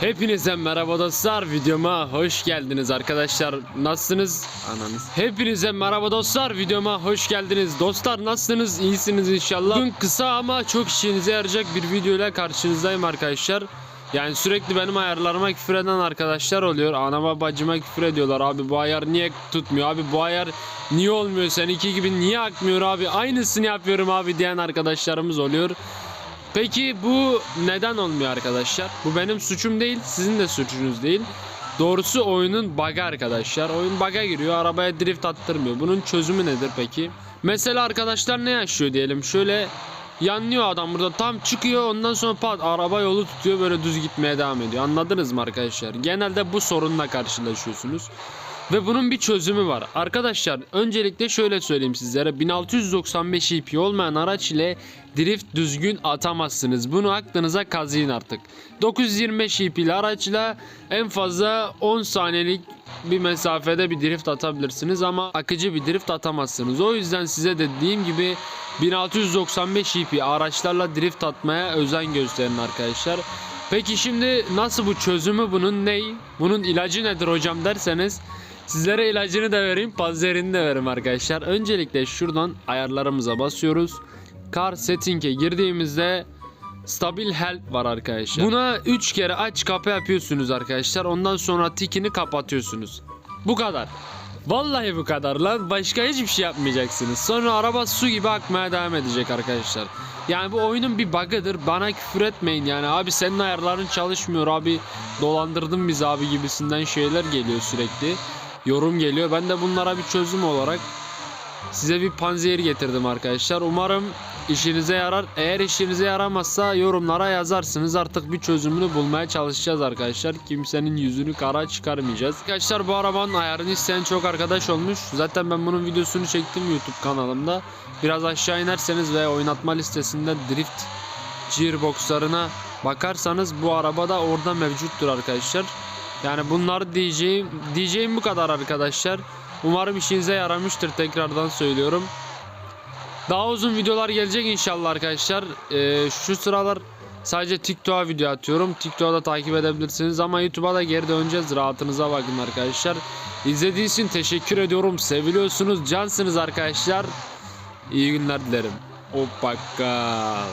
Hepinize merhaba dostlar videoma hoş geldiniz arkadaşlar. Nasılsınız? Ananız. Hepinize merhaba dostlar videoma hoş geldiniz. Dostlar nasılsınız? İyisiniz inşallah. Bugün kısa ama çok işinize yarayacak bir video ile karşınızdayım arkadaşlar. Yani sürekli benim ayarlarıma küfür eden arkadaşlar oluyor. Anama bacıma küfür ediyorlar. Abi bu ayar niye tutmuyor? Abi bu ayar niye olmuyor? Seninki gibi niye akmıyor abi? Aynısını yapıyorum abi diyen arkadaşlarımız oluyor Peki bu neden olmuyor arkadaşlar? Bu benim suçum değil, sizin de suçunuz değil. Doğrusu oyunun bug'ı arkadaşlar. Oyun bug'a giriyor, arabaya drift attırmıyor. Bunun çözümü nedir peki? Mesela arkadaşlar ne yaşıyor diyelim. Şöyle yanlıyor adam burada tam çıkıyor ondan sonra pat araba yolu tutuyor böyle düz gitmeye devam ediyor. Anladınız mı arkadaşlar? Genelde bu sorunla karşılaşıyorsunuz. Ve bunun bir çözümü var. Arkadaşlar öncelikle şöyle söyleyeyim sizlere. 1695 EP olmayan araç ile drift düzgün atamazsınız. Bunu aklınıza kazıyın artık. 925 EP ile araçla en fazla 10 saniyelik bir mesafede bir drift atabilirsiniz ama akıcı bir drift atamazsınız. O yüzden size dediğim gibi 1695 EP araçlarla drift atmaya özen gösterin arkadaşlar. Peki şimdi nasıl bu çözümü bunun ney? Bunun ilacı nedir hocam derseniz Sizlere ilacını da vereyim, panzerini de vereyim arkadaşlar. Öncelikle şuradan ayarlarımıza basıyoruz. Car Setting'e girdiğimizde Stabil Help var arkadaşlar. Buna 3 kere aç kapa yapıyorsunuz arkadaşlar. Ondan sonra tikini kapatıyorsunuz. Bu kadar. Vallahi bu kadar lan. Başka hiçbir şey yapmayacaksınız. Sonra araba su gibi akmaya devam edecek arkadaşlar. Yani bu oyunun bir bug'ıdır. Bana küfür etmeyin yani. Abi senin ayarların çalışmıyor abi. Dolandırdın bizi abi gibisinden şeyler geliyor sürekli yorum geliyor. Ben de bunlara bir çözüm olarak size bir panzehir getirdim arkadaşlar. Umarım işinize yarar. Eğer işinize yaramazsa yorumlara yazarsınız. Artık bir çözümünü bulmaya çalışacağız arkadaşlar. Kimsenin yüzünü kara çıkarmayacağız. Arkadaşlar bu arabanın ayarını isteyen çok arkadaş olmuş. Zaten ben bunun videosunu çektim YouTube kanalımda. Biraz aşağı inerseniz ve oynatma listesinde drift gearboxlarına bakarsanız bu araba da orada mevcuttur arkadaşlar. Yani bunları diyeceğim, diyeceğim bu kadar arkadaşlar. Umarım işinize yaramıştır tekrardan söylüyorum. Daha uzun videolar gelecek inşallah arkadaşlar. Ee, şu sıralar sadece TikTok'a video atıyorum. TikTok'a takip edebilirsiniz ama YouTube'a da geri döneceğiz. Rahatınıza bakın arkadaşlar. İzlediğiniz için teşekkür ediyorum. Seviliyorsunuz, cansınız arkadaşlar. İyi günler dilerim. Hoppakka.